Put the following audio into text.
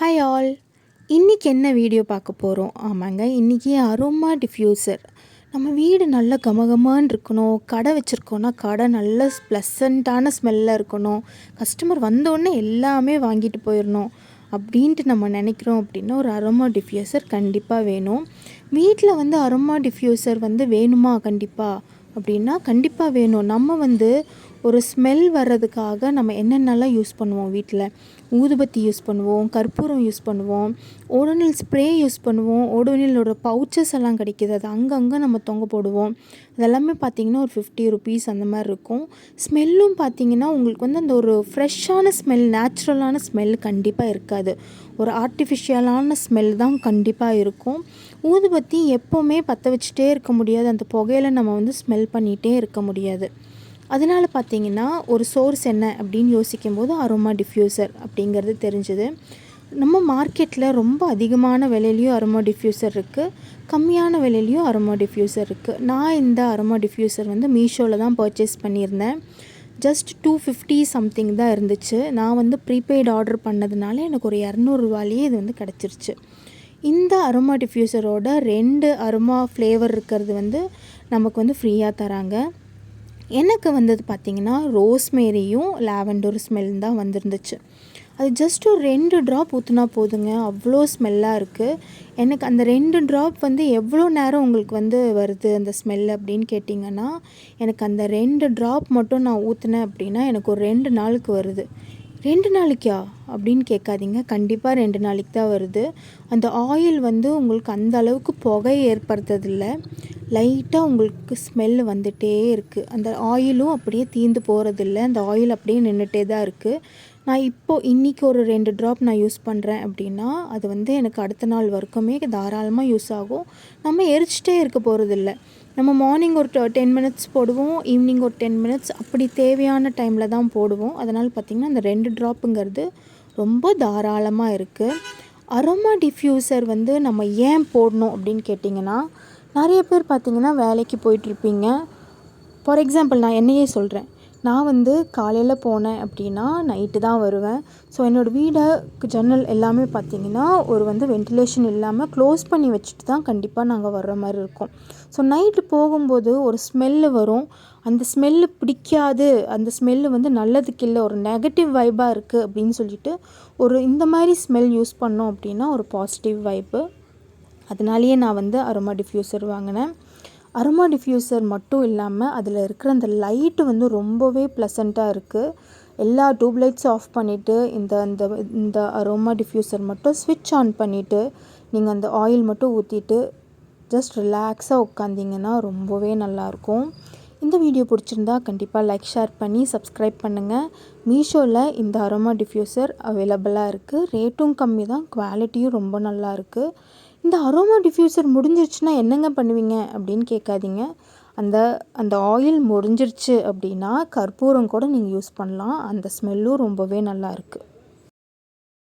Hi all இன்றைக்கி என்ன video பார்க்க போகிறோம் ஆமாங்க இன்றைக்கி அரோமா டிஃப்யூசர் நம்ம வீடு நல்ல கமகமான்னு இருக்கணும். கடை வச்சுருக்கோன்னா கடை நல்ல ப்ளசண்ட்டான ஸ்மெல்லாக இருக்கணும். கஸ்டமர் வந்தோடனே எல்லாமே வாங்கிட்டு போயிடணும் அப்படின்ட்டு நம்ம நினைக்கிறோம் அப்படின்னா ஒரு அரோமா டிஃப்யூசர் கண்டிப்பாக வேணும். வீட்டில் வந்து அரோமா டிஃப்யூசர் வந்து வேணுமா கண்டிப்பாக அப்படின்னா கண்டிப்பாக வேணும். நம்ம வந்து ஒரு ஸ்மெல் வர்றதுக்காக நம்ம என்னென்னலாம் யூஸ் பண்ணுவோம் வீட்டில் ஊதுபத்தி யூஸ் பண்ணுவோம் கற்பூரம் யூஸ் பண்ணுவோம் ஓடோனில் ஸ்ப்ரே யூஸ் பண்ணுவோம் ஓடோனிலோட பவுச்சஸ் எல்லாம் கிடைக்கிது. அது அங்கங்கே நம்ம தொங்க போடுவோம். அதெல்லாமே பார்த்திங்கன்னா ஒரு ஃபிஃப்டி ருபீஸ் அந்த மாதிரி இருக்கும். ஸ்மெல்லும் பார்த்திங்கன்னா உங்களுக்கு வந்து அந்த ஒரு ஃப்ரெஷ்ஷான ஸ்மெல் நேச்சுரலான ஸ்மெல் கண்டிப்பாக இருக்காது. ஒரு ஆர்டிஃபிஷியலான ஸ்மெல் தான் கண்டிப்பாக இருக்கும். ஊதுபத்தி எப்போவுமே பற்ற வச்சுட்டே இருக்க முடியாது. அந்த புகையில நம்ம வந்து ஸ்மெல் பண்ணிகிட்டே இருக்க முடியாது. அதனால் பார்த்தீங்கன்னா ஒரு சோர்ஸ் என்ன அப்படின்னு யோசிக்கும்போது அருமா அரோமா டிஃப்யூசர் அப்படிங்கிறது தெரிஞ்சுது. நம்ம மார்க்கெட்டில் ரொம்ப அதிகமான விலையிலையும் அரோமா டிஃப்யூசர் இருக்குது கம்மியான விலையிலையும் அரோமா டிஃப்யூசர் இருக்குது நான் இந்த அரோமா டிஃப்யூசர் வந்து மீஷோவில் தான் பர்ச்சேஸ் பண்ணியிருந்தேன். ஜஸ்ட் டூ ஃபிஃப்டி சம்திங் தான் இருந்துச்சு. நான் வந்து ப்ரீபெய்ட் ஆர்டர் பண்ணதுனால எனக்கு ஒரு இரநூறுவாலேயே இது வந்து கிடச்சிருச்சு. இந்த அரோமா டிஃப்யூசரோட ரெண்டு அரோமா ஃப்ளேவர் இருக்கிறது வந்து நமக்கு வந்து ஃப்ரீயாக தராங்க. எனக்கு வந்தது பார்த்திங்கன்னா ரோஸ்மேரியும் லாவெண்டர் ஸ்மெல் தான் வந்துருந்துச்சு. அது ஜஸ்ட் ஒரு ரெண்டு ட்ராப் ஊற்றுனா போதுங்க. அவ்வளோ ஸ்மெல்லாக இருக்குது எனக்கு அந்த ரெண்டு ட்ராப் வந்து எவ்வளோ நேரம் உங்களுக்கு வந்து வருது அந்த ஸ்மெல் அப்படின்னு கேட்டிங்கன்னா எனக்கு அந்த ரெண்டு ட்ராப் மட்டும் நான் ஊற்றுனேன் அப்படின்னா எனக்கு ஒரு ரெண்டு நாளுக்கு வருது. ரெண்டு நாளைக்கா? அப்படின்னு கேட்காதீங்க. கண்டிப்பாக ரெண்டு நாளைக்கு தான் வருது. அந்த ஆயில் வந்து உங்களுக்கு அந்த அளவுக்கு புகை ஏற்படுத்துறதில்ல லைட்டாக உங்களுக்கு ஸ்மெல் வந்துகிட்டே இருக்குது அந்த ஆயிலும் அப்படியே தீந்து போகிறதில்ல அந்த ஆயில் அப்படியே நின்றுட்டே தான் இருக்குது நான் இப்போது இன்றைக்கி ஒரு ரெண்டு ட்ராப் நான் யூஸ் பண்ணுறேன் அப்படின்னா அது வந்து எனக்கு அடுத்த நாள் வரைக்குமே தாராளமாக யூஸ் ஆகும். நம்ம எரிச்சிட்டே இருக்க போகிறதில்ல நம்ம மார்னிங் ஒரு டென் மினிட்ஸ் போடுவோம். ஈவினிங் ஒரு டென் மினிட்ஸ் அப்படி தேவையான டைமில் தான் போடுவோம். அதனால் பார்த்திங்கன்னா அந்த ரெண்டு ட்ராப்புங்கிறது ரொம்ப தாராளமாக இருக்குது அரோமா டிஃப்யூசர் வந்து நம்ம ஏன் போடணும் அப்படின்னு கேட்டிங்கன்னா நிறைய பேர் பார்த்திங்கன்னா வேலைக்கு போயிட்டுருப்பீங்க. ஃபார் எக்ஸாம்பிள் நான் என்னையே சொல்கிறேன் நான் வந்து காலையில் போனேன் அப்படின்னா நைட்டு தான் வருவேன். ஸோ என்னோடய வீடை ஜன்னல் எல்லாமே பார்த்திங்கன்னா ஒரு வந்து வென்டிலேஷன் இல்லாமல் க்ளோஸ் பண்ணி வச்சுட்டு தான் கண்டிப்பாக நாங்கள் வர்ற மாதிரி இருக்கும். ஸோ நைட்டு போகும்போது ஒரு ஸ்மெல்லு வரும். அந்த ஸ்மெல்லு பிடிக்காது. அந்த ஸ்மெல்லு வந்து நல்லதுக்கு இல்லை. ஒரு நெகட்டிவ் வைப்பாக இருக்குது அப்படின்னு சொல்லிட்டு ஒரு இந்த மாதிரி ஸ்மெல் யூஸ் பண்ணோம் அப்படின்னா ஒரு பாசிட்டிவ் வைப்பு அதனாலேயே நான் வந்து அரோமா டிஃப்யூசர் வாங்கினேன். அரோமா டிஃப்யூசர் மட்டும் இல்லாமல் அதில் இருக்கிற அந்த லைட்டு வந்து ரொம்பவே ப்ளசண்ட்டாக இருக்குது எல்லா டியூப் லைட்ஸும் ஆஃப் பண்ணிவிட்டு இந்த இந்த இந்த அரோமா டிஃப்யூசர் மட்டும் ஸ்விட்ச் ஆன் பண்ணிவிட்டு நீங்கள் அந்த ஆயில் மட்டும் ஊற்றிட்டு ஜஸ்ட் ரிலாக்ஸாக உட்காந்திங்கன்னா ரொம்பவே நல்லாயிருக்கும் இந்த வீடியோ பிடிச்சிருந்தா கண்டிப்பாக லைக் ஷேர் பண்ணி சப்ஸ்கிரைப் பண்ணுங்கள் மீஷோவில் இந்த அரோமா டிஃப்யூசர் அவைலபிளாக இருக்குது ரேட்டும் கம்மி தான் குவாலிட்டியும் ரொம்ப நல்லா இருக்குது இந்த அரோமா டிஃப்யூசர் முடிஞ்சிருச்சுன்னா என்னங்க பண்ணுவீங்க அப்படின்னு கேட்காதீங்க. அந்த அந்த ஆயில் முடிஞ்சிருச்சு அப்படின்னா கற்பூரம் கூட நீங்கள் யூஸ் பண்ணலாம். அந்த ஸ்மெல்லும் ரொம்பவே நல்லா இருக்குது